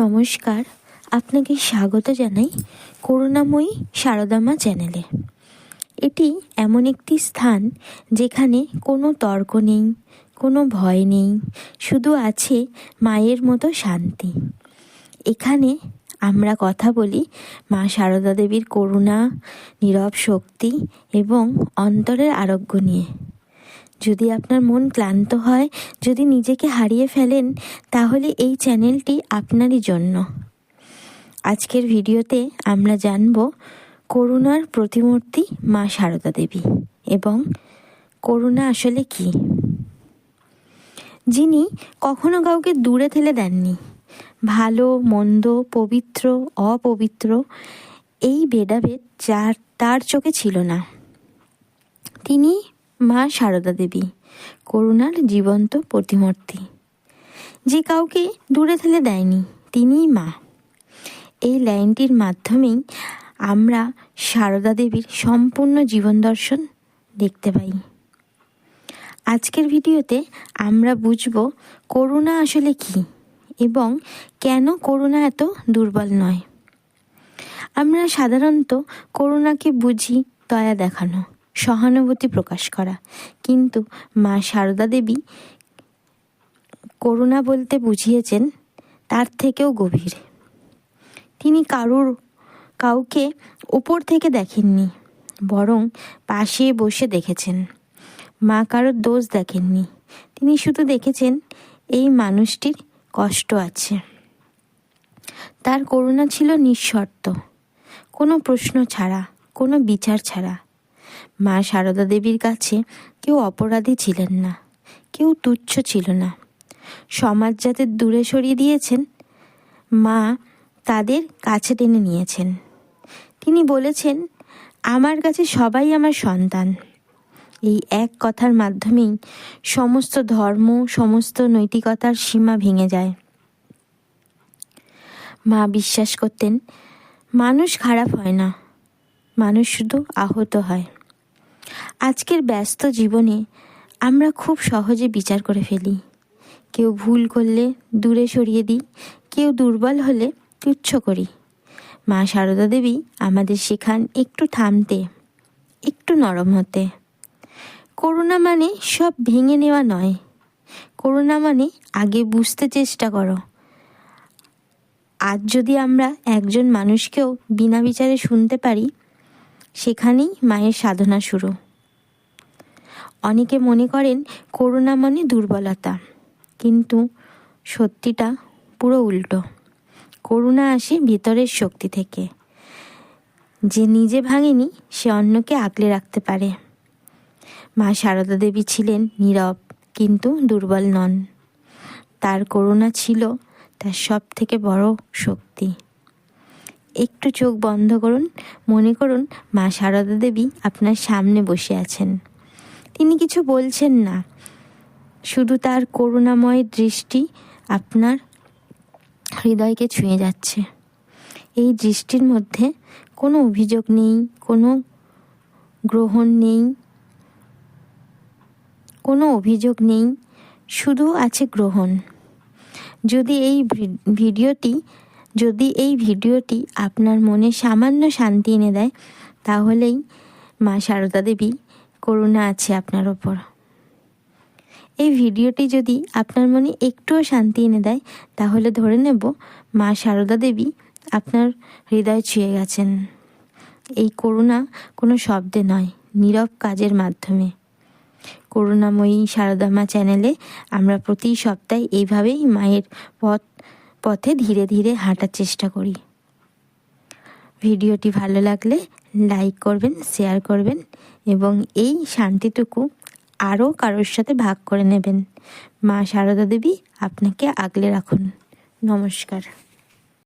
নমস্কার, আপনাকে স্বাগত জানাই করুণাময়ী সারদামা চ্যানেলে। এটি এমন একটি স্থান যেখানে কোনো তর্ক নেই, কোনো ভয় নেই, শুধু আছে মায়ের মতো শান্তি। এখানে আমরা কথা বলি মা সারদা দেবীর করুণা, নীরব শক্তি এবং অন্তরের আরোগ্য নিয়ে। যদি আপনার মন ক্লান্ত হয়, যদি নিজেকে হারিয়ে ফেলেন, তাহলে এই চ্যানেলটি আপনারই জন্য। আজকের ভিডিওতে আমরা জানব করুণার প্রতিমূর্তি মা সারদা দেবী এবং করুণা আসলে কি? যিনি কখনো কাউকে দূরে ঠেলে দেননি। ভালো, মন্দ, পবিত্র, অপবিত্র, এই ভেদাভেদ যার, তার চোখে ছিল না। তিনি মা সারদা দেবী, করুণার জীবন্ত প্রতিমূর্তি। যে কাউকে দূরে ঠেলে দেয়নি, তিনিই মা। এই লাইনটির মাধ্যমেই আমরা সারদা দেবীর সম্পূর্ণ জীবন দর্শন দেখতে পাই। আজকের ভিডিওতে আমরা বুঝব করুণা আসলে কি এবং কেন করুণা এত দুর্বল নয়। আমরা সাধারণত করুণাকে বুঝি, দয়া দেখানো। সহানুভূতি প্রকাশ করা। কিন্তু মা সারদা দেবী করুণা বলতে বুঝিয়েছেন, তার থেকেও গভীর। তিনি কারুর, কাউকে ওপর থেকে দেখেননি, বরং পাশে বসে দেখেছেন। মা কারোর দোষ দেখেননি। তিনি শুধু দেখেছেন, এই মানুষটির কষ্ট আছে। তার করুণা ছিল নিঃশর্ত। কোনো প্রশ্ন ছাড়া, কোনো বিচার ছাড়া। মা সারদা দেবীর কাছে কেউ অপরাধী ছিলেন না, কেউ তুচ্ছ ছিল না। সমাজ যাদের দূরে সরিয়ে দিয়েছেন, মা তাদের কাছে টেনে নিয়েছেন। তিনি বলেছেন, আমার কাছে সবাই আমার সন্তান। এই এক কথার মাধ্যমেই সমস্ত ধর্ম, সমস্ত নৈতিকতার সীমা ভেঙে যায়। মা বিশ্বাস করতেন, মানুষ খারাপ হয় না, মানুষ শুধু আহত হয়। আজকের ব্যস্ত জীবনে আমরা খুব সহজে বিচার করে ফেলি। কেউ ভুল করলে দূরে সরিয়ে দিই, কেউ দুর্বল হলে তুচ্ছ করি। মা সারদা দেবী আমাদের শেখান একটু থামতে, একটু নরম হতে। করোনা মানে সব ভেঙে নেওয়া নয়। করোনা মানে আগে বুঝতে চেষ্টা করো। আজ যদি আমরা একজন মানুষকেও বিনা বিচারে শুনতে পারি, সেখানেই মায়ের সাধনা শুরু। অনেকে মনে করেন করোনা মানে দুর্বলতা। কিন্তু সত্যিটা পুরো উল্টো। করুণা আসে ভিতরের শক্তি থেকে। যে নিজে ভাঙেনি, সে অন্যকে আগলে রাখতে পারে। মা সারদা দেবী ছিলেন নীরব কিন্তু দুর্বল নন। তার করুণা ছিল তার সব থেকে বড় শক্তি। একটু চোখ বন্ধ করুন, মনে করুন মা সারদা দেবী আপনার সামনে বসে আছেন। তিনি কিছু বলছেন না। শুধু তার করুণাময় দৃষ্টি আপনার হৃদয়কে ছুঁয়ে যাচ্ছে। এই দৃষ্টির মধ্যে কোনো অভিযোগ নেই, কোনো গ্রহণ নেই, কোনো অভিযোগ নেই, শুধু আছে গ্রহণ। যদি এই ভিডিওটি, যদি এই ভিডিওটি আপনার মনে সামান্য শান্তি এনে দেয়, তাহলেই মা সারদা দেবী করুণা আছে আপনার ওপর। এই ভিডিওটি যদি আপনার মনে একটুও শান্তি এনে দেয়, তাহলে ধরে নেব মা সারদা দেবী আপনার হৃদয় ছুঁয়ে গেছেন। এই করুণা কোনো শব্দে নয়, নীরব কাজের মাধ্যমে। করুণাময়ী সারদা মা চ্যানেলে আমরা প্রতি সপ্তাহে এইভাবেই মায়ের পথ, পথে ধীরে ধীরে হাঁটার চেষ্টা করি। ভিডিওটি ভালো লাগলে লাইক করবেন শেয়ার করবেন এবং এই শান্তিটুকু আরও কারোর সাথে ভাগ করে নেবেন। মা সারদা দেবী, আপনাকে আগলে রাখুন। নমস্কার।